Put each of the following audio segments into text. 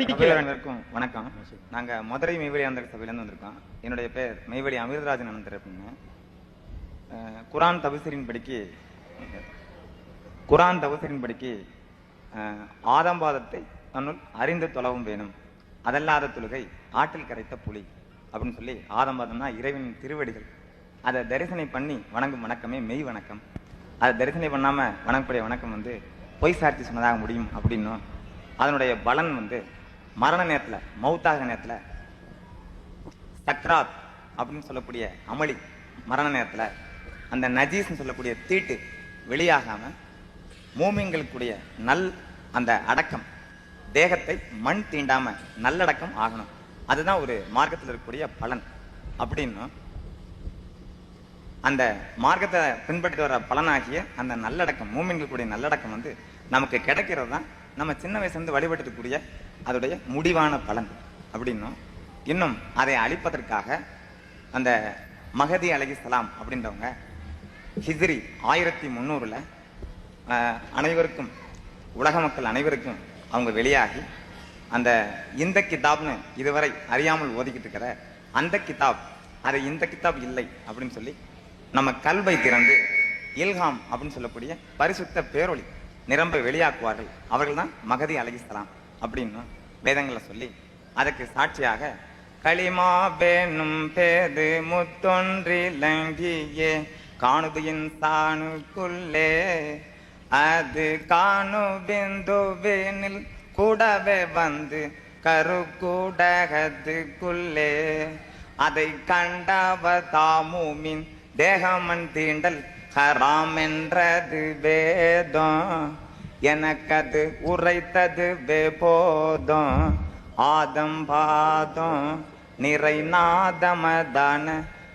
அனைவருக்கும் வணக்கம். நாங்க மதுரை மெய்வழி ஆந்தர் சபையிலேருந்து வந்திருக்கோம். என்னுடைய பேர் மெய்வழி அமிர்தராஜன் அனந்தர் அப்படின்னு அஹ், குரான் தபசரின் படிக்கு குரான் தபசரின் படிக்கு ஆதம்பாதத்தை தன்னுள் அறிந்து தொலைவும் வேணும். அதல்லாத தொழுகை ஆற்றில் கரைத்த புலி அப்படின்னு சொல்லி ஆதம்பாதம்னா இறைவனின் திருவடிகள். அதை தரிசனை பண்ணி வணங்கும் வணக்கமே மெய் வணக்கம். அதை தரிசனை பண்ணாம வணங்கக்கூடிய வணக்கம் வந்து பொய் சாட்சி சொன்னதாக முடியும் அப்படின்னும். அதனுடைய பலன் வந்து மரண நேரத்தில் மௌத்தாக நேரத்தில் சக்ராத் அப்படின்னு சொல்லக்கூடிய அமளி மரண நேரத்தில் அந்த நஜீஸ்னு சொல்லக்கூடிய தீட்டு வெளியாகாமல் மூமிங்களுக்குடைய நல் அந்த அடக்கம் தேகத்தை மண் தீண்டாமல் நல்லடக்கம் ஆகணும். அதுதான் ஒரு மார்க்கத்தில் இருக்கக்கூடிய பலன். அப்படின்னும் அந்த மார்க்கத்தை பின்பற்றி வர பலனாகிய அந்த நல்லடக்கம் மூமின்களுக்குடைய நல்லடக்கம் வந்து நமக்கு கிடைக்கிறது தான். நம்ம சின்ன வயசுலேருந்து வழிபட்டுக்கூடிய அதோடைய முடிவான பலன் அப்படின்னும். இன்னும் அதை அழிப்பதற்காக அந்த மகதி அலகிஸ்லாம் அப்படின்றவங்க ஹிஸ்ரி ஆயிரத்தி முந்நூறில் அனைவருக்கும் உலக மக்கள் அனைவருக்கும் அவங்க வெளியாகி அந்த இந்த கிதாப்னு இதுவரை அறியாமல் ஓதிக்கிட்டு இருக்கிற அந்த கிதாப் அது இந்த கிதாப் இல்லை அப்படின்னு சொல்லி நம்ம கல்வை திறந்து இல்ஹாம் அப்படின்னு சொல்லக்கூடிய பரிசுத்த பேரொளி நிரம்ப வெளியாக்குவார்கள். அவர்கள் தான் மகதி அலைஹிஸ்ஸலாம் அப்படின்னு வேதங்களை சொல்லி அதற்கு சாட்சியாக களிமா வேணும் பேது முத்தொன்றிலங்கியே காணுது தானுக்குள்ளே அது காணு பிந்துவினில் கூடவே வந்து கருக்கூடகத்துக்குள்ளே அதை கண்டவ தாமுமின் தேகமன் தீண்டல் ஹராம் என்றது வேதம். எனக்கது உரைத்தது வே போதும் ஆதம் பாதம் நிறை நாதமதான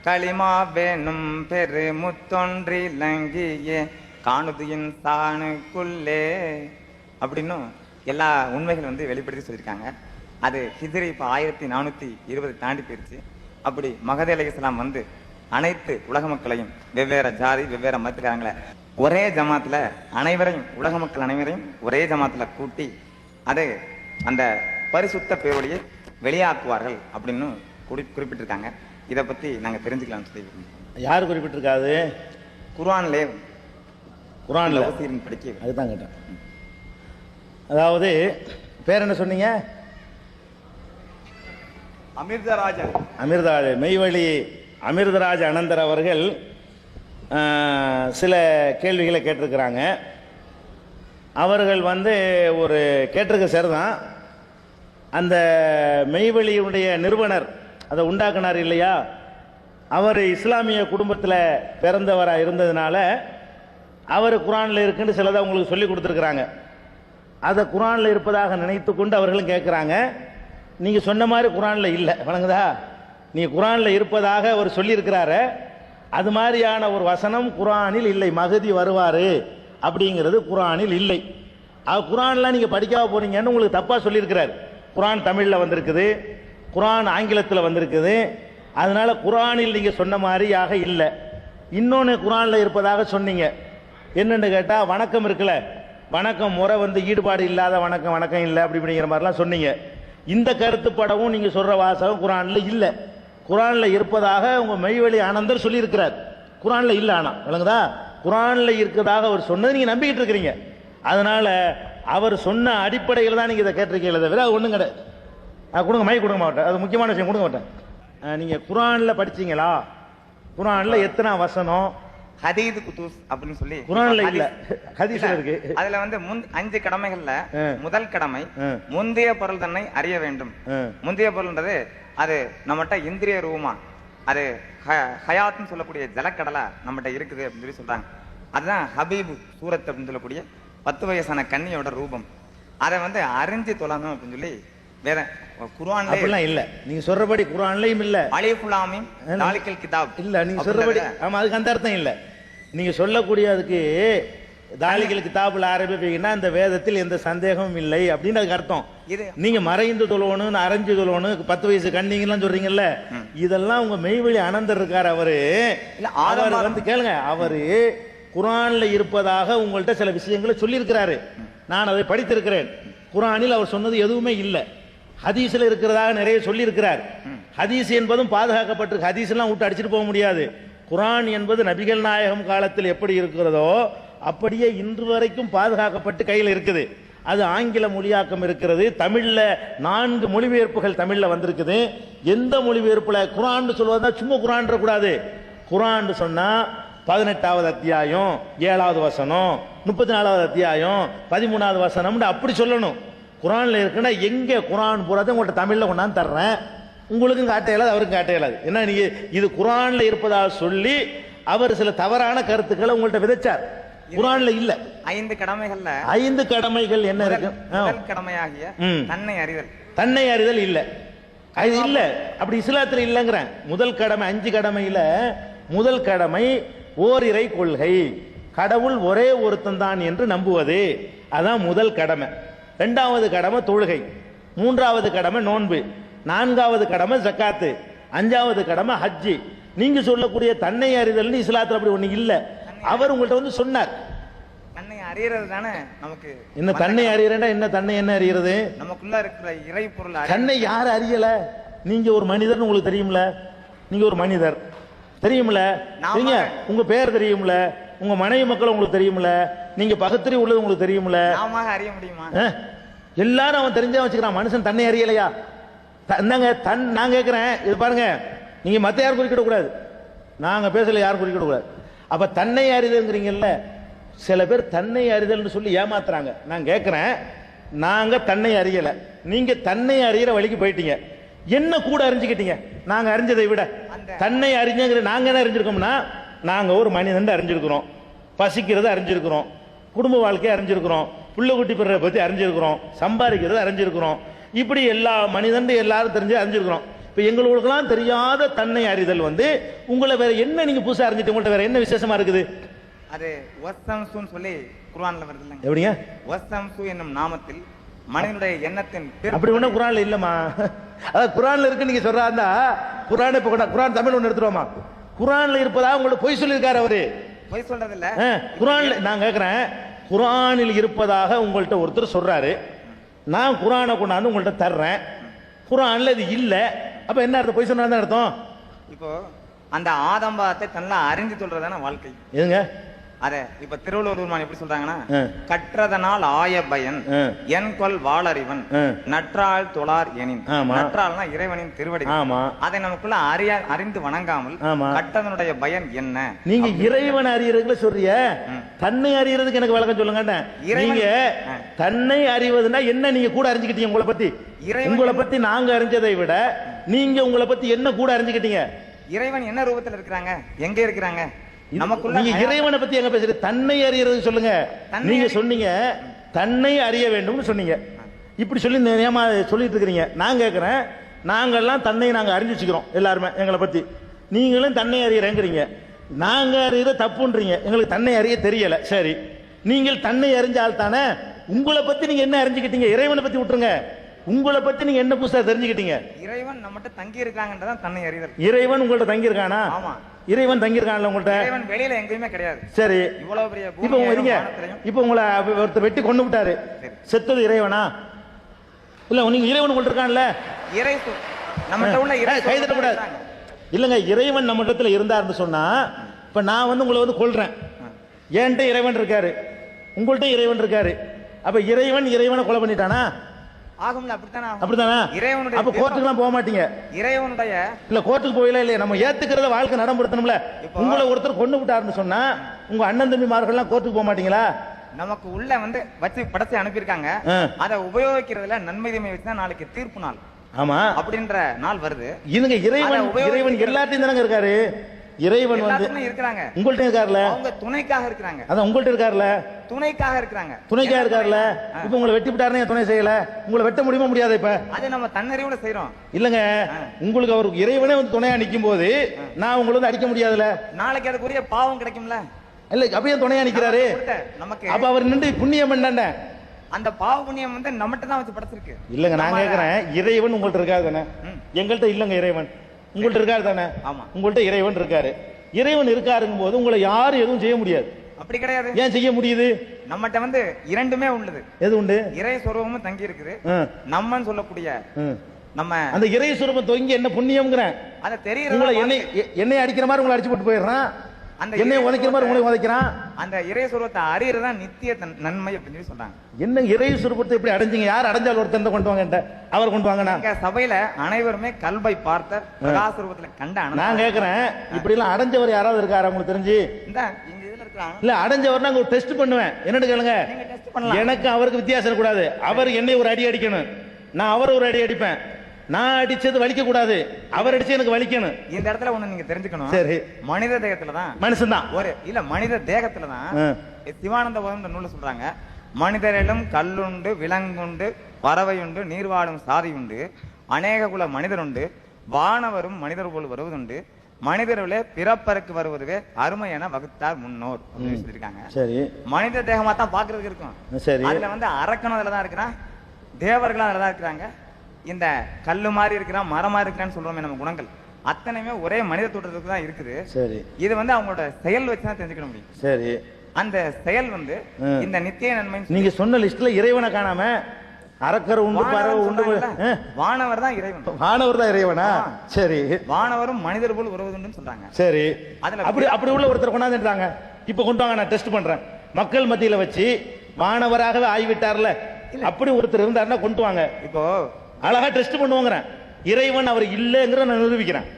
களிமா வேணும் பெரு முத்தொன்றிலங்கியே காணுது இன்சானுக்குள்ளே அப்படின்னும் எல்லா உண்மைகள் வந்து வெளிப்படுத்தி சொல்லியிருக்காங்க. அது ஹிதிரி இப்போ ஆயிரத்தி நானூற்றி இருபது தாண்டி போயிடுச்சு அப்படி மகதி இஸ்லாம் வந்து அனைத்து உலக மக்களையும் வெவ்வேறு ஜாதி வெவ்வேறு மதத்துக்காரங்களை ஒரே ஜமாத்துல அனைவரையும் உலக மக்கள் அனைவரையும் ஒரே ஜமாத்துல கூட்டி அதை அந்த பரிசுத்த பேரொழியை வெளியாக்குவார்கள் அப்படின்னு குறி குறிப்பிட்டிருக்காங்க. இதை பத்தி நாங்க தெரிஞ்சுக்கலாம்னு சொல்லி. யார் குறிப்பிட்டிருக்காது? குர்ஆன்லே குரான்ல தவசீரின் படிக்க அதுதான் கேட்டேன். அதாவது பேர் என்ன சொன்னீங்க? அமிர்தராஜன். அமிர்தராஜ் மெய்வழி அமிர்தராஜ் அனந்தர் அவர்கள் சில கேள்விகளை கேட்டிருக்கிறாங்க. அவர்கள் வந்து ஒரு கேட்டிருக்க தான் அந்த மெய்வெளியுடைய நிறுவனர் அதை உண்டாக்குனார் இல்லையா? அவர் இஸ்லாமிய குடும்பத்தில் பிறந்தவராக இருந்ததுனால அவர் குரானில் இருக்குன்னு சிலதை உங்களுக்கு சொல்லி கொடுத்துருக்குறாங்க. அதை குரானில் இருப்பதாக நினைத்து கொண்டு அவர்களும் கேட்குறாங்க. நீங்கள் சொன்ன மாதிரி குரானில் இல்லை. வணங்குதா? நீ குரானில் இருப்பதாக அவர் சொல்லியிருக்கிறாரு அது மாதிரியான ஒரு வசனம் குரானில் இல்லை மகதி வருவார் அப்படிங்கிறது குரானில் இல்லை. அது குரான்லாம் நீங்கள் படிக்காம போறீங்கன்னு உங்களுக்கு தப்பாக சொல்லியிருக்கிறார். குரான் தமிழில் வந்திருக்குது குரான் ஆங்கிலத்தில் வந்திருக்குது அதனால் குரானில் நீங்கள் சொன்ன மாதிரியாக இல்லை. இன்னொன்று குரானில் இருப்பதாக சொன்னீங்க. என்னென்னு கேட்டால் வணக்கம் இருக்குல்ல வணக்கம் முறை வந்து ஈடுபாடு இல்லாத வணக்கம் வணக்கம் இல்லை அப்படி அப்படிங்கிற மாதிரிலாம் சொன்னீங்க. இந்த கருத்துப்படவும் நீங்கள் சொல்கிற வாசகம் குரானில் இல்லை. குரானில் இருப்பதாக உங்கள் மெய்வெளி ஆனந்தர் சொல்லியிருக்கிறார். குரானில் இல்லை ஆனால் விளங்குதா? குரானில் இருக்கிறதாக அவர் சொன்னது நீங்கள் நம்பிக்கிட்டு இருக்கிறீங்க. அதனால அவர் சொன்ன அடிப்படையில் தான் நீங்கள் இதை கேட்டிருக்கீங்களே தவிர அது ஒன்றும் கிடையாது. கொடுங்க மை கொடுங்க மாட்டேன் அது முக்கியமான விஷயம் கொடுங்க மாட்டேன் நீங்கள் குரானில் படிச்சீங்களா? குரானில் எத்தனை வசனம்? ஹதீது குத்தூஸ் அப்படின்னு சொல்லி குரான்ல இல்ல. ஹதீஸ்ல இருக்கு. அதுல வந்து முன்- அஞ்சு கடமைகள்ல. முதல் கடமை. முந்தைய பொருள் தன்னை அறிய வேண்டும். முந்தைய பொருள்ன்றது அது நம்மகிட்ட இந்திரிய ரூபமா அது ஹயாத்னு சொல்லக்கூடிய ஜலக்கடலா நம்மகிட்ட இருக்குது அப்படின்னு சொல்லி சொல்றாங்க அதுதான் ஹபீபு சூரத் அப்படின்னு சொல்லக்கூடிய பத்து வயசான கன்னியோட ரூபம் அதை வந்து அறிஞ்சு தொழணும் அப்படின்னு சொல்லி வேற அப்படிலாம் இல்லை நீங்கள் சொல்கிறபடி குரான்லையும் இல்லை அலிஃபுலாமின் தாலிக்கல் கிதாப் இல்ல நீங்க சொல்றபடி ஆமா அதுக்கு அந்த அர்த்தம் இல்ல நீங்க சொல்லக்கூடிய அதுக்கு தாலிகள் கிதாபுல் ஆரம்பிப்பீங்கன்னா இந்த வேதத்தில் எந்த சந்தேகமும் இல்லை அப்படின்னு அதுக்கு அர்த்தம். இது நீங்க மறைந்து தொழுவணும் அரைஞ்சு தொழுவணும் பத்து வயசு கண்ணிங்கெல்லாம் சொல்றீங்கல்ல? இதெல்லாம் உங்க மெய்வழி அனந்தர் இருக்கார் அவரு. அவர் வந்து கேளுங்க அவரு குரான்ல இருப்பதாக உங்கள்ட்ட சில விஷயங்களை சொல்லியிருக்கிறாரு. நான் அதை படித்திருக்கிறேன். குரானில் அவர் சொன்னது எதுவுமே இல்லை. ஹதீஸ்ல இருக்கிறதாக நிறைய சொல்லி இருக்கிறார் ஹதீஸ் என்பதும் பாதுகாக்கப்பட்டிருக்கு. ஹதீஸ் எல்லாம் விட்டு அடிச்சிட்டு போக முடியாது. குரான் என்பது நபிகள் நாயகம் காலத்தில் எப்படி இருக்கிறதோ அப்படியே இன்று வரைக்கும் பாதுகாக்கப்பட்டு கையில் இருக்குது. அது ஆங்கில மொழியாக்கம் இருக்கிறது. தமிழில் நான்கு மொழிபெயர்ப்புகள் தமிழில் வந்திருக்குது. எந்த மொழிபெயர்ப்பில்? குர்ஆன் சொல்வதா? சும்மா குரான் கூடாது. குரான் சொன்னால் பதினெட்டாவது அத்தியாயம் ஏழாவது வசனம் முப்பத்தி நாலாவது அத்தியாயம் பதிமூணாவது வசனம்னு அப்படி சொல்லணும். குரானில் இருக்குன்னா எங்கே குரான் போகிறது உங்கள்கிட்ட தமிழில் கொண்டாந்து தர்றேன். உங்களுக்கும் காட்ட இயலாது அவருக்கும் காட்ட இயலாது. என்ன நீங்க இது குரான்ல இருப்பதாக சொல்லி அவர் சில தவறான கருத்துக்களை உங்கள்கிட்ட விதைச்சார். குரான்ல இல்ல. ஐந்து கடமைகள்ல ஐந்து கடமைகள் என்ன இருக்கு. முதல் கடமையாகிய. தன்னை அறிதல். தன்னை அறிதல் இல்ல. அது இல்ல. அப்படி இஸ்லாத்துல இல்லைங்கிறேன். முதல் கடமை அஞ்சு கடமையில முதல் கடமை ஓரிரை கொள்கை. கடவுள் ஒரே ஒருத்தன் தான் என்று நம்புவது. அதான் முதல் கடமை. ரெண்டாவது கடமை தொழுகை. மூன்றாவது கடமை நோன்பு. நான்காவது கடமை ஜக்காத்து. அஞ்சாவது கடமை ஹஜ்ஜி. நீங்க சொல்லக்கூடிய தன்னை அறிதல் இஸ்லாத்துல அப்படி ஒண்ணு இல்ல. அவர் உங்கள்ட்ட வந்து சொன்னார். தன்னை அறியறது தானே நமக்கு? என்ன தன்னை அறியறேன்டா என்ன தன்னை என்ன அறியறது? நமக்குள்ள இருக்கிற இறை பொருள் தன்னை யார் அறியல? நீங்க ஒரு மனிதர்னு உங்களுக்கு தெரியும்ல? நீங்க ஒரு மனிதர். தெரியும்ல? நீங்க உங்க பேர் தெரியும்ல? உங்க மனைவி மக்கள் உங்களுக்கு தெரியும்ல? நீங்க பகுத்தறி உள்ளது உங்களுக்கு தெரியும்ல? நாம அறிய முடியுமா? எல்லாரும் அவன் தெரிஞ்சா வச்சுக்கிறான். மனுஷன் தன்னை அறியலையா? என்னங்க தன் நான் கேட்கிறேன் இது பாருங்க. நீங்க மத்த யாரும் குறிக்கிட கூடாது. நாங்க பேசல யாரும் குறிக்கிட கூடாது. அப்ப தன்னை அறிதல்ங்கிறீங்கல்ல சில பேர் தன்னை அறிதல்னு சொல்லி ஏமாத்துறாங்க. நான் கேட்கிறேன் நாங்க தன்னை அறியல. நீங்க தன்னை அறியற வழிக்கு போயிட்டீங்க. என்ன கூட அறிஞ்சுக்கிட்டீங்க? நாங்க அறிஞ்சதை விட. தன்னை அறிஞ்சங்கிற நாங்க என்ன அறிஞ்சிருக்கோம்னா நாங்க ஒரு மனிதன் அறிஞ்சிருக்கிறோம். பசிக்கிறது அறிஞ்சிருக்கிறோம். குடும்ப வாழ்க்கையை அறிஞ்சிருக்கிறோம். புள்ள குட்டி பெறதை பத்தி அறிஞ்சிருக்கிறோம். சம்பாதிக்கிறது அறிஞ்சிருக்கிறோம். இப்படி எல்லா மனிதன் எல்லாரும் தெரிஞ்சு அறிஞ்சிருக்கிறோம். இப்ப எங்களுக்கெல்லாம் தெரியாத தன்னை அறிதல் வந்து உங்களை வேற என்ன நீங்க புதுசா அறிஞ்சிட்டு உங்கள்ட்ட வேற என்ன விசேஷமா இருக்குது? அது வசம்சுன்னு சொல்லி குர்ஆன்ல வருது எப்படிங்க? வசம்சு என்னும் நாமத்தில் மனிதனுடைய எண்ணத்தின் அப்படி ஒண்ணும் குரான்ல இல்லம்மா. அதாவது குரான்ல இருக்கு நீங்க சொல்றாருந்தா குரான் இப்ப குரான் தமிழ் ஒண்ணு எடுத்துருவோமா குரான்ல இருப்பதா உங்களுக்கு பொய் சொல்லியிருக்காரு அவரு. பொய் சொல்றது இல்ல குரான்ல நான் கேட்கிறேன் குரானில் இருப்பதாக உங்கள்ட்ட ஒருத்தர் சொல்றாரு. நான் குரானை கொண்டாந்து உங்கள்ட்ட தர்றேன். குரான்ல இது இல்ல. அப்ப என்ன அர்த்தம்? பொய் சொன்னா அர்த்தம்? இப்போ அந்த ஆதம்பாத்தை தன்னா அறிந்து சொல்றதான வாழ்க்கை. எதுங்க? அத இப்ப திருவள்ளுவர் பெருமான் எப்படி சொல்றாங்கன்னா. கற்றதனால் ஆய பயன். என் கொல் வாளறிவன் ஆ. நற்றாள் தொழார் எனின் ஆமா. நற்றாள்னா இறைவனின் திருவடி அதை நமக்குள்ள அறிய அறிந்து வணங்காமல் ஆமா. கட்டதனுடைய பயன் என்ன நீங்க இறைவன் அறியறதுல சொல்றிய. தன்னை அறியறதுக்கு எனக்கு விளக்கம் சொல்லுங்க நீங்க. தன்னை அறிவதுன்னா என்ன நீங்க கூட அறிஞ்சுக்கிட்டீங்க உங்களை பத்தி உங்களை பத்தி நாங்க அறிஞ்சதை விட நீங்க உங்களை பத்தி என்ன கூட அறிஞ்சுக்கிட்டீங்க இறைவன் என்ன ரூபத்துல இருக்கிறாங்க எங்க இருக்கிறாங்க நமக்குள்ள நீங்க இறைவனை பத்தி எங்க பேசுறீங்க? தன்னை அறியறது சொல்லுங்க. நீங்க சொன்னீங்க தன்னை அறிய வேண்டும்னு சொன்னீங்க. இப்படி சொல்லி நேமா சொல்லிட்டு இருக்கிறீங்க. நான் கேட்கிறேன் நாங்கெல்லாம் தன்னை நாங்க அறிஞ்சு வச்சுக்கிறோம் எல்லாருமே எங்களை பத்தி. நீங்களும் தன்னை அறியறேங்கிறீங்க. நாங்க அறியற தப்புன்றீங்க. எங்களுக்கு தன்னை அறிய தெரியல. சரி. நீங்கள் தன்னை அறிஞ்சால் தானே உங்களை பத்தி நீங்க என்ன அறிஞ்சுக்கிட்டீங்க? இறைவனை பத்தி விட்டுருங்க. உங்களை பத்தி நீங்க என்ன புதுசா தெரிஞ்சுக்கிட்டீங்க? இறைவன் நம்மகிட்ட தங்கி இருக்காங்கன்றதான் தன்னை அறிதல். இறைவன் உங்கள்ட்ட தங்கியிருக்கானா? ஆமா. இறைவன் தங்கியிருக்கான்ல உங்கள்ட்ட? இறைவன் வெளியில எங்கேயுமே கிடையாது. சரி. இவ்வளவு பெரிய இப்ப உங்க இருங்க இப்ப உங்களை ஒருத்தர் வெட்டி கொண்டு விட்டாரு. செத்தது இறைவனா? இல்ல நீங்க இறைவன் உங்கள்ட்ட இருக்கான்ல? இறை. நம்மகிட்ட உள்ள இறை கை தட்ட கூடாது. இல்லங்க இறைவன் நம்ம இடத்துல இருந்தாருன்னு சொன்னா இப்ப நான் வந்து உங்களை வந்து கொல்றேன். என்கிட்ட இறைவன் இருக்காரு. உங்கள்ட்ட இறைவன் இருக்காரு. அப்ப இறைவன் இறைவனை கொலை பண்ணிட்டானா? ஆகும்ல அப்படித்தானே. அப்படித்தானா? இறைவனுடைய அப்ப கோர்ட்டுக்குலாம் போக மாட்டீங்க. இறைவனுடைய இல்ல கோர்ட்டுக்கு போயில இல்லையா நம்ம ஏத்துக்கிறத வாழ்க்கை நடம்படுத்தணும்ல இப்போ- உங்களை ஒருத்தர் கொண்டு விட்டாருன்னு சொன்னா உங்க அண்ணன் தம்பிமார்கள்லாம் கோர்ட்டுக்கு போக மாட்டீங்களா? நமக்கு உள்ள வந்து வச்சு படைச்சு அனுப்பியிருக்காங்க. அதை உபயோகிக்கிறதுல நன்மை தீமை நாளைக்கு தீர்ப்பு நாள். ஆமா. அப்படின்ற நாள் வருது. இதுங்க இறைவன் இறைவன் எல்லாத்தையும் தானங்க இருக்காரு? இறைவன் வந்து இருக்கிறாங்க. உங்கள்ட்ட இருக்காருல? அவங்க துணைக்காக இருக்கிறாங்க. அதான் உங்கள்ட்ட இருக்காருல? துணைக்காக இருக்கிறாங்க. துணைக்கா இருக்காருல. இப்ப உங்களை வெட்டி விட்டாருன்னு துணை செய்யல? உங்களை வெட்ட முடியுமா முடியாது இப்ப? அது நம்ம தன்னறிவுல செய்றோம். இல்லங்க. உங்களுக்கு அவர் இறைவனே வந்து துணையா நிக்கும் போது நான் உங்களை வந்து அடிக்க முடியாதுல நாளைக்கு அதுக்குரிய பாவம் கிடைக்கும்ல? இல்ல அப்ப ஏன் துணையா நிக்கிறாரு? நமக்கு அப்ப அவர் நின்று புண்ணியம் என்னண்ட அந்த பாவ புண்ணியம் வந்து நம்மகிட்ட தான் வச்சு படைச்சிருக்கு. இல்லங்க நான் கேக்குறேன். இறைவன் உங்கள்ட்ட இருக்காரு தானே? ம். எங்கள்கிட்ட இல்லங்க இறைவன். உங்கள்ட்ட இருக்காரு தானே? ஆமா. உங்கள்ட்ட இறைவன் இருக்காரு. இறைவன் இருக்காருங்கும் போது உங்களை யாரும் எதுவும் செய்ய முடியாது. அப்படி கிடையாது. ஏன் செய்ய முடியுது? நம்மகிட்ட வந்து இரண்டுமே உள்ளது. எது உண்டு? இறை சொருபமும் தங்கி இருக்குது. நம்மன்னு சொல்லக்கூடிய. நம்ம அந்த இறை சுரூபம் தொங்கி என்ன புண்ணியம்ங்கிறேன் அதை தெரியுற என்னை என்னை அடிக்கிற மாதிரி உங்களை அடிச்சு போட்டு போயிடுறான். அந்த என்னை உதைக்கிற மாதிரி உங்களை உதைக்கிறான்? அந்த இறை சொருவத்தை அறியறதான் நித்திய நன்மை அப்படின்னு சொல்லி சொல்றாங்க. என்ன இறை சுரூபத்தை எப்படி அடைஞ்சீங்க? யார் அடைஞ்சால் ஒருத்தர் கொண்டு வாங்க அவர் கொண்டு எங்க சபையில அனைவருமே கல்வை பார்த்த பிரகாச ரூபத்துல கண்ட நான். கேக்குறேன். இப்படி எல்லாம் அடைஞ்சவர் யாராவது இருக்காரா உங்களுக்கு தெரிஞ்சு? இந்த இல்ல அடைஞ்சவர் நான் டெஸ்ட் பண்ணுவேன். என்னன்னு கேளுங்க. நீங்க டெஸ்ட் பண்ணலாம். எனக்கு அவருக்கு வித்தியாசம் இருக்கக்கூடாது அவர் என்னை ஒரு அடி அடிக்கணும். நான் அவர் ஒரு அடி அடிப்பேன். நான் அடிச்சது வலிக்க கூடாது அவர் அடிச்சு எனக்கு வலிக்கணும். இந்த இடத்துல ஒண்ணு நீங்க தெரிஞ்சுக்கணும். சரி. மனித தேகத்துல தான் மனுஷன் தான் ஒரு இல்ல மனித தேகத்துல தான் ஆ. சிவானந்த போதம் நூல்ல சொல்றாங்க. மனிதரிடம் கல்லுண்டு விலங்குண்டு பறவையுண்டு நீர்வாழும் சாதி உண்டு அநேக குல மனிதருண்டு வானவரும் மனிதர் போல் வருவதுண்டு மனிதர்களே பிறப்பருக்கு வருவதுவே அருமை என வகுத்தார் முன்னோர் சொல்லியிருக்காங்க சரி. மனித தேகமா தான் பாக்குறதுக்கு இருக்கும். சரி. அதுல வந்து அரக்கனும் அதுல தான் இருக்கிறான் தேவர்களும் அதுல தான் இருக்கிறாங்க. இந்த கல்லு மாதிரி இருக்கிறான் மரம் இருக்கிறான்னு சொல்றோமே நம்ம குணங்கள். அத்தனையுமே ஒரே மனித தோற்றத்துக்கு தான் இருக்குது. சரி. இது வந்து அவங்களோட செயல் வச்சு தான் தெரிஞ்சுக்க முடியும். சரி. அந்த செயல் வந்து. இந்த நித்திய நன்மை நீங்க சொன்ன லிஸ்ட்ல இறைவனை காணாம அரக்கர் உண்டு பறவை உண்டு வானவர் தான் இறைவன். வானவர் தான் இறைவனா. சரி. வானவரும் மனிதர் போல் உறவுதுன்னு சொல்றாங்க. சரி. அதுல அப்படி அப்படி உள்ள ஒருத்தர் கொண்டாந்துட்டாங்க. இப்ப கொண்டு வாங்க நான் டெஸ்ட் பண்றேன். மக்கள் மத்தியில வச்சு மாணவராகவே ஆகிவிட்டார்ல அப்படி ஒருத்தர் இருந்தாருன்னா கொண்டு வாங்க. இப்போ அழகா டெஸ்ட் பண்ணுவோங்கிறேன். இறைவன் அவர் இல்லைங்கிற நான் நிரூபிக்கிறேன்.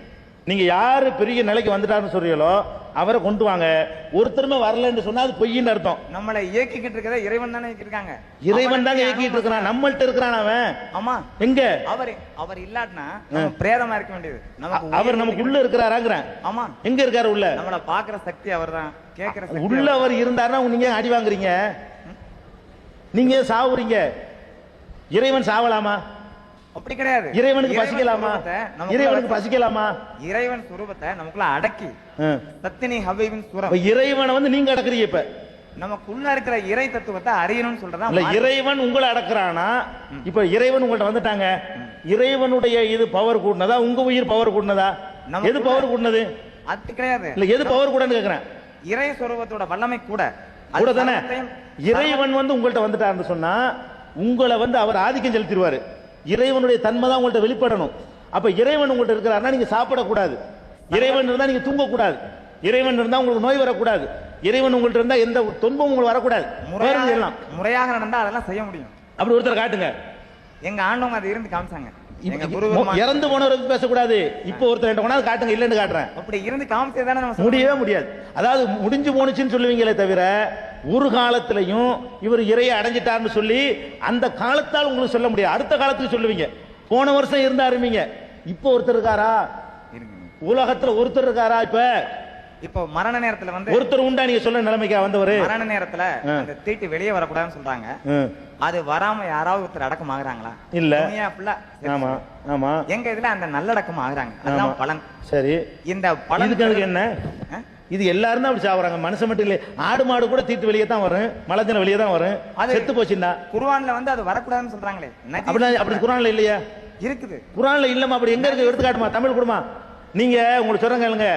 நீங்க யாரு பெரிய நிலைக்கு வந்துட்டாருன்னு சொல்றீங்களோ அவரை கொண்டு வாங்க. ஒருத்தருமே வரலன்னு சொன்னா அது பொய்ன்னு அர்த்தம். நம்மளை இயக்கிக்கிட்டு இருக்கிறத இறைவன் தானே இயக்கிருக்காங்க. இறைவன் தாங்க இயக்கிட்டு இருக்கிறான். நம்மள்ட்ட இருக்கிறான் அவன். ஆமா. எங்க? அவர் அவர் இல்லாட்டினா பிரேதமா இருக்க வேண்டியது. அவர் நமக்கு உள்ள இருக்கிறாராங்கிறேன். ஆமா. எங்க இருக்காரு உள்ள? நம்மள பாக்குற சக்தி அவர்தான். கேக்குற சக்தி உள்ள அவர் இருந்தாருன்னா நீங்க அடி வாங்குறீங்க? நீங்க சாவுறீங்க? இறைவன் சாவலாமா? அப்படி கிடையாது. இறைவனுக்கு இறைவன் பசிக்கலாமா? இறைவனுக்கு பசிக்கலாமா? இறைவன் சுரூபத்தை நமக்குள்ள அடக்கி. சத்தினி அப்ப சுரம். இறைவனை வந்து நீங்க அடக்குறீங்க இப்ப. நமக்குள்ள இருக்கிற இறை தத்துவத்தை அறியணும்னு சொல்றதா இல்ல. இறைவன் உங்களை அடக்குறானா? இப்ப இறைவன் உங்கள்ட்ட வந்துட்டாங்க. இறைவனுடைய இது பவர் கூட்டினதா? உங்க உயிர் பவர் நமக்குள்ள- எது பவர் கூட்டினது? அது கிடையாது. இல்ல எது பவர் கூடன்னு கேக்குறேன். இறை சொரூபத்தோட வல்லமை கூட. கூட தானே? இறைவன் வந்து உங்கள்ட்ட வந்துட்டாருன்னு சொன்னா உங்களை வந்து அவர் ஆதிக்கம் செலுத்திடுவாரு. இறைவனுடைய தன்மை தான் உங்கள்ட்ட வெளிப்படணும். அப்ப இறைவன் உங்கள்ட்ட இருக்கிறாருன்னா நீங்க சாப்பிடக்கூடாது. இறைவன் இருந்தா நீங்க தூங்கக்கூடாது. இறைவன் இருந்தா உங்களுக்கு நோய் வரக்கூடாது. இறைவன் உங்கள்ட்ட இருந்தா எந்த துன்பமும் உங்களுக்கு வரக்கூடாது. முறையாக நடந்தா அதெல்லாம் செய்ய முடியும். அப்படி ஒருத்தர் காட்டுங்க. எங்க ஆண்டவங்க அதை இருந்து காமிச்சாங்க. இறந்து போனவரை பத்தி பேசக்கூடாது. இப்போ ஒருத்தர் கொண்டாந்து காட்டுங்க இல்லைன்னு காட்டுறேன். அப்படி இருந்து காமிச்சது தானே முடியவே முடியாது. அதாவது முடிஞ்சு போனுச்சுன்னு சொல்லுவீங்களே தவிர ஒரு காலத்திலையும் இவர் இறையை அடைஞ்சிட்டார்னு சொல்லி அந்த காலத்தால் உங்களுக்கு சொல்ல முடியாது. அடுத்த காலத்துக்கு சொல்லுவீங்க. போன வருஷம் இருந்தாருமீங்க இப்போ ஒருத்தர் இருக்காரா. உலகத்துல ஒருத்தர் இருக்காரா இப்ப? இப்போ மரண நேரத்துல வந்து ஒருத்தர் உண்டா நீங்க சொல்ல நிலைமைக்கா வந்தவரு? மரண நேரத்துல. அந்த தீட்டு வெளியே வரக்கூடாதுன்னு சொல்றாங்க. அது வராம யாராவது ஒருத்தர் அடக்கம் ஆகுறாங்களா? இல்ல. துணியா ஃபுல்லா ஆமா ஆமா. எங்க இதுல அந்த நல்லடக்கம் ஆகுறாங்க. அதுதான் ஆமா. பலன். சரி. இந்த பலன் இதுக்கு அதுக்கு என்ன? இது எல்லாரும் தான் அப்படி சாப்பிடுறாங்க மனுஷன் மட்டும் இல்லை. ஆடு மாடு கூட தீட்டு வெளியே தான் வரும். மலஜன வெளியே தான் வரும். அது- செத்து போச்சுன்னா? குர்ஆன்ல வந்து அது வரக்கூடாதுன்னு சொல்றாங்களே. அப்படி அப்படி குரான்ல இல்லையா? இருக்குது. குரான்ல இல்லம்மா அப்படி எங்க இருக்கு? எடுத்து காட்டுமா தமிழ் கொடுமா. நீங்க உங்களுக்கு சொல்றேன் கேளுங்க.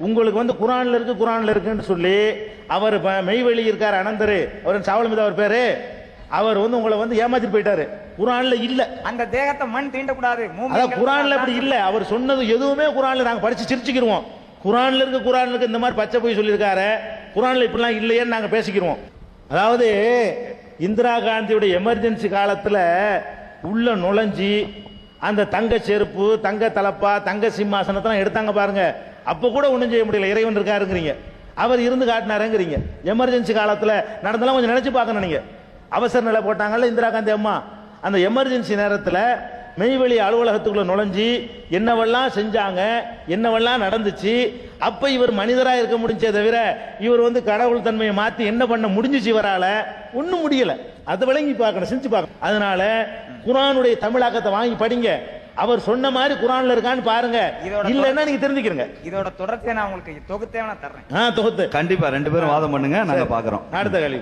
உங்களுக்கு வந்து குரான்ல இருக்கு குரான்ல இருக்குன்னு சொல்லி அவர் மெய்வெளி இருக்காரு அனந்தரு. அவர் சாவலமிதா அவர் பேரு. அவர் வந்து உங்களை வந்து ஏமாத்திட்டு போயிட்டாரு. குரான்ல இல்ல. அந்த தேகத்தை மண் தீண்டக்கூடாது. அதான் குரான்ல அப்படி இல்ல. அவர் சொன்னது எதுவுமே குரான்ல நாங்க படிச்சு சிரிச்சுக்கிருவோம். குரான்ல இருக்கு குரான்ல இருக்கு இந்த மாதிரி பச்சை போய் சொல்லியிருக்காரு. குரான்ல இப்படிலாம் இல்லையேன்னு நாங்க பேசிக்கிருவோம். அதாவது இந்திரா காந்தியுடைய எமர்ஜென்சி காலத்துல உள்ள நுழைஞ்சி அந்த தங்க செருப்பு தங்க தலப்பா தங்க சிம்மாசனத்தெல்லாம் எடுத்தாங்க பாருங்க. அப்ப கூட ஒன்றும் செய்ய முடியல. இறைவன் இருக்காருங்கிறீங்க. அவர் இருந்து காட்டினாருங்கிறீங்க. எமர்ஜென்சி காலத்தில் நடந்தெல்லாம் கொஞ்சம் நினைச்சு பார்க்கணும் நீங்க. அவசர நிலை போட்டாங்கல்ல இந்திரா காந்தி அம்மா. அந்த எமர்ஜென்சி நேரத்தில் மெய்வெளி அலுவலகத்துக்குள்ள நுழைஞ்சி என்னவெல்லாம் செஞ்சாங்க என்னவெல்லாம் நடந்துச்சு அப்ப இவர் மனிதரா இருக்க முடிஞ்சே தவிர இவர் வந்து கடவுள் தன்மையை மாத்தி என்ன பண்ண முடிஞ்சுச்சு இவரால? ஒன்றும் முடியல. அதை விளங்கி பார்க்கணும் செஞ்சு பார்க்கணும். அதனால குரானுடைய தமிழாக்கத்தை வாங்கி படிங்க. அவர் சொன்ன மாதிரி குரான்ல இருக்கான்னு பாருங்க. இதோட இல்லைன்னா நீங்க தெரிஞ்சுக்கிறங்க. இதோட தொடர்ச்சியை நான் உங்களுக்கு தொகுத்தே நான் தர்றேன். ஆ தொகுத்து. கண்டிப்பா ரெண்டு பேரும் வாதம் பண்ணுங்க நாங்க பாக்குறோம். அடுத்த கேள்வி